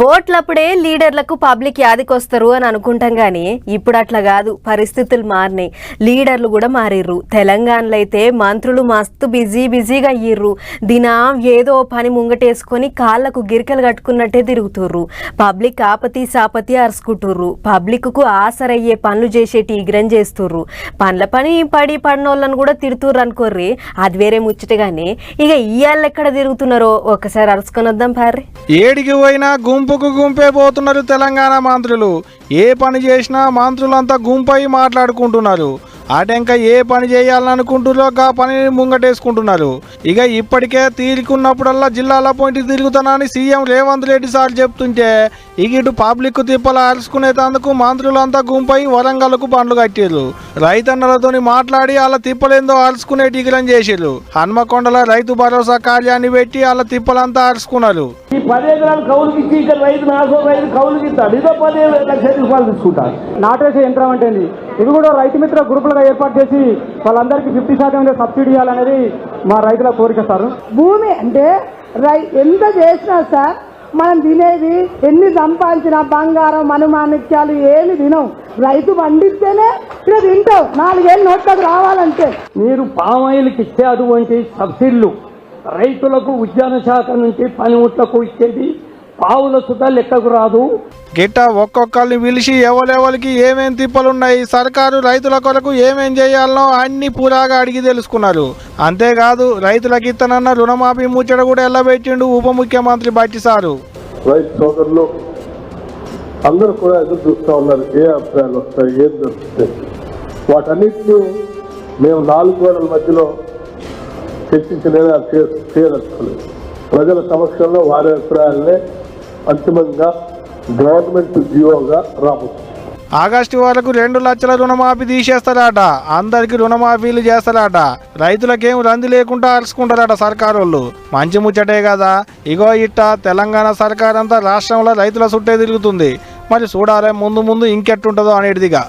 ఓట్లప్పుడే లీడర్లకు public యాదికొస్తారు అని అనుకుంటాం కానీ ఇప్పుడు అట్లా కాదు. పరిస్థితులు మారినాయి. లీడర్లు కూడా మారిర్రు. తెలంగాణలో అయితే మంత్రులు మస్తు బిజీ బిజీగా అయ్యిర్రు. దినం ఏదో పని ముంగటేసుకొని కాళ్ళకు గిరికలు కట్టుకున్నట్టే తిరుగుతుర్రు. పబ్లిక్ ఆపతి సాపతి అరుచుకుంటుర్రు. పబ్లిక్కు ఆసరయ్యే పనులు చేసేటి ఇగ్రం చేస్తుర్రు. పనుల పని పడి పడినోళ్ళని కూడా తిడుతుర్రు అనుకోర్రి. అది వేరే ముచ్చట ఇక ఇయ్యాళ్ళు ఎక్కడ తిరుగుతున్నారో? ఒకసారి అరుచుకొని వద్దాం పార్రి. ఏడికి పోయినా గుంపుకు గుంపే పోతున్నారు తెలంగాణ మంత్రులు. ఏ పని చేసినా మంత్రులంతా గుంపై మాట్లాడుకుంటున్నారు. అటెంక ఏ పని చేయాలనుకుంటున్నారో ఆ పనిని ముంగటేసుకుంటున్నారు. ఇక ఇప్పటికే తీరుకున్నప్పుడల్లా జిల్లాల పాయింట్ తిరుగుతానని సీఎం రేవంత్ రెడ్డి సార్ చెప్తుంటే ఇక ఇటు పబ్లిక్ తిప్పలు అరుచుకునేటందుకు మంత్రులంతా గుంపై వరంగల్కు పండ్లు కట్టారు రైతన్నలతోని మాట్లాడి వాళ్ళ తిప్పలేందో అరుచుకునే టిగిరం చేసిర్రు. హన్మకొండల రైతు భరోసా కార్యాన్ని పెట్టి వాళ్ళ తిప్పలంతా అరుచుకున్నారు. పది ఎకరాలు కౌలుకి ఇచ్చి ఇక్కడ రైతు నాలుగో రైతు కౌలుకి ఇస్తాడు ఇదో పది లక్షల రూపాయలు తీసుకుంటారు. నాటేసే యంత్రం అంటే? ఇది కూడా రైతు మిత్ర గ్రూపులుగా ఏర్పాటు చేసి వాళ్ళందరికీ ఫిఫ్టీ శాతం సబ్సిడీ ఇవ్వాలనేది మా రైతుల కోరిక సార్. భూమి అంటే రై ఎంత చేసినా సార్ మనం తినేది ఎన్ని సంపాదించినా బంగారం మనుమాణిక్యాలు ఏమి తినం రైతు పండిస్తేనే ఇక తింటావు. నాలుగేళ్ళు నోట్లకు రావాలంటే. మీరు పామాయిల్కి ఇచ్చే అటువంటి సబ్సిడీలు రైతులకు ఉద్యాన శాఖ నుంచి పనిముట్లకు ఇచ్చేది పావుల సుత లెక్కకు రాదు. గిట్ట ఒక్కొక్కరిని పిలిచి ఎవరెవరికి ఏమేం తిప్పలున్నాయి సర్కారు రైతుల కొరకు ఏమేం చేయాలనో అన్ని పూరాగా అడిగి తెలుసుకున్నారు. అంతేకాదు రైతులకు ఇత్తనన్న రుణమాఫీ ముచ్చట కూడా ఎల్లబెట్టిండు ఉప ముఖ్యమంత్రి బట్టి సారు. రైతు సోదరులు అందరూ కూడా ఎదురు చూస్తూ ఉన్నారు ఏ అభిప్రాయాలు వస్తాయి ఏం దొరుకుతాయి వాటన్నిటిని మేము నాలుగు గోడల మధ్యలో చర్చించి నిర్ణయాలు చేయదలుచుకోలేదు ప్రజల సమక్షంలో వారి అభిప్రాయాలనే అంతిమంగా గవర్నమెంట్ జియోగా రాబోతుంది. ఆగస్టు వరకు రెండు లక్షల రుణమాఫీ తీసేస్తారట. అందరికి రుణమాఫీలు చేస్తారట. రైతులకేం రంది లేకుండా అరుచుకుంటారట సర్కారు వాళ్ళు మంచి ముచ్చటే కదా. ఇగో ఇట్ట తెలంగాణ సర్కార్ అంతా రాష్ట్రంలో రైతుల చుట్టే తిరుగుతుంది. మరి చూడాలి ముందు ముందు ఇంకెట్టుంటుందో అనేటిదిగా.